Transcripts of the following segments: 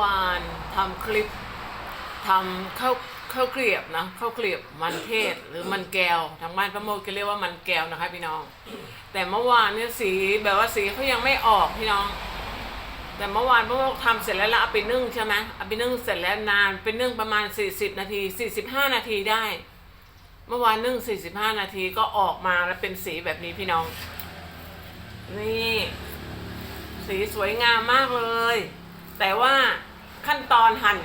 วานทำคลิปทำข้าวข้าวเกลียบนะข้าวเกลียบมันเทศหรือมันแก้วทางบ้านพระโมกจะเรียกว่ามันแก้วนะคะ พี่น้อง แต่เมื่อวานเนี่ยสีแบบว่าสีเขายังไม่ออกพี่น้อง แต่เมื่อวานพระโมกทำเสร็จแล้วล้วเอาไปนึ่งใช่ไหมเอาไปนึ่งเสร็จแล้วนานไปนึ่งประมาณ 40 นาที 45 นาทีได้ เมื่อวานนึ่ง 45 นาทีก็ออกมาแล้วเป็นสีแบบนี้พี่น้อง นี่ สีสวยงามมากเลย แต่ว่า ขั้นตอนหั่น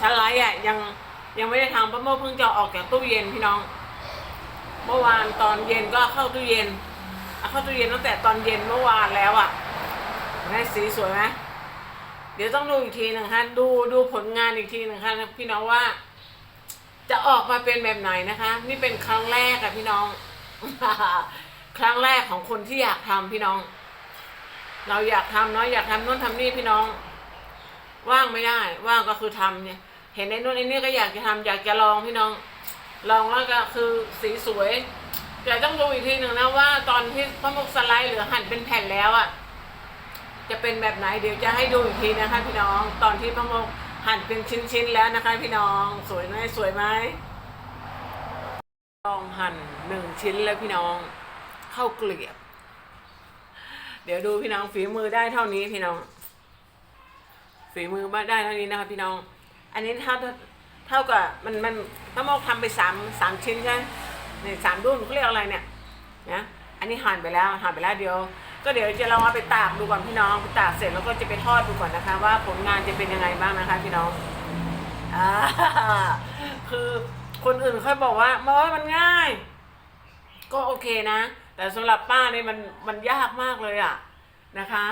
สไลด์อะยังยังไม่ได้ทำเพราะเมื่อเพิ่งจะออกจากตู้เย็นพี่น้อง เมื่อวานตอนเย็นก็เข้าตู้เย็นเข้าตู้เย็นตั้งแต่ตอนเย็นเมื่อวานแล้วอะเห็นไหมสีสวยไหมเดี๋ยวต้องดูอีกทีหนึ่งค่ะดูดูผลงานอีกทีหนึ่งค่ะพี่น้องว่า จะออกมาเป็นแบบไหนนะคะ นี่เป็นครั้งแรกอะพี่น้อง ครั้งแรกของคนที่อยากทำพี่น้อง เราอยากทำเนาะอยากทำนู่นทำนี่พี่น้อง ว่างไม่ได้ ว่างก็คือทำเนี่ย เห็นไอ้นู่นไอ้นี่ก็อยากจะทำอยากจะลองพี่น้อง ลองแล้วก็คือสีสวยแต่ต้องดูอีกทีหนึ่งนะว่าตอนที่พระมุกสไลด์หรือหั่นเป็นแผ่นแล้วอะ่ะจะเป็นแบบไหนเดี๋ยวจะให้ดูอีกทีนะคะ พี่น้องตอนที่พระมุกหั่นเป็นชิ้นๆแล้วนะคะ พี่น้องสวยไหมสวยไหมลองหั่นหนึ่งชิ้นแล้วพี่น้องเข้าเกลียบ เดี๋ยวดูพี่น้องฝีมือได้เท่านี้พี่น้อง ฝีมือมาได้เท่านี้นะคะพี่น้อง อันนี้เท่าเท่ากับมันมันพระโมกทำไปสามสามชิ้นใช่ไหมเนี่ยสามดุนเขาเรียกอะไรเนี่ยนะอันนี้หั่นไปแล้วหั่นไปแล้วเดี๋ยว ก็เดี๋ยวจะลองเอาไปตากดูก่อนพี่น้องตากเสร็จแล้วก็จะไปทอดดูก่อนนะคะ ว่าผลงานจะเป็นยังไงบ้างนะคะ พี่น้องอ่าคือคนอื่นเขาบอกว่าเอยมันง่าย ก็โอเคนะ แต่สำหรับป้าเนี่ยมันมันยากมากเลยอะ นะคะ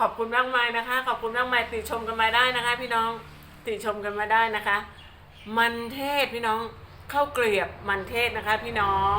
ขอบคุณมากมายนะคะ ขอบคุณมากมายติชมกันมาได้นะคะ พี่น้องติชมกันมาได้นะคะ มันเทศพี่น้องเข้าเกลียบมันเทศนะคะ พี่น้อง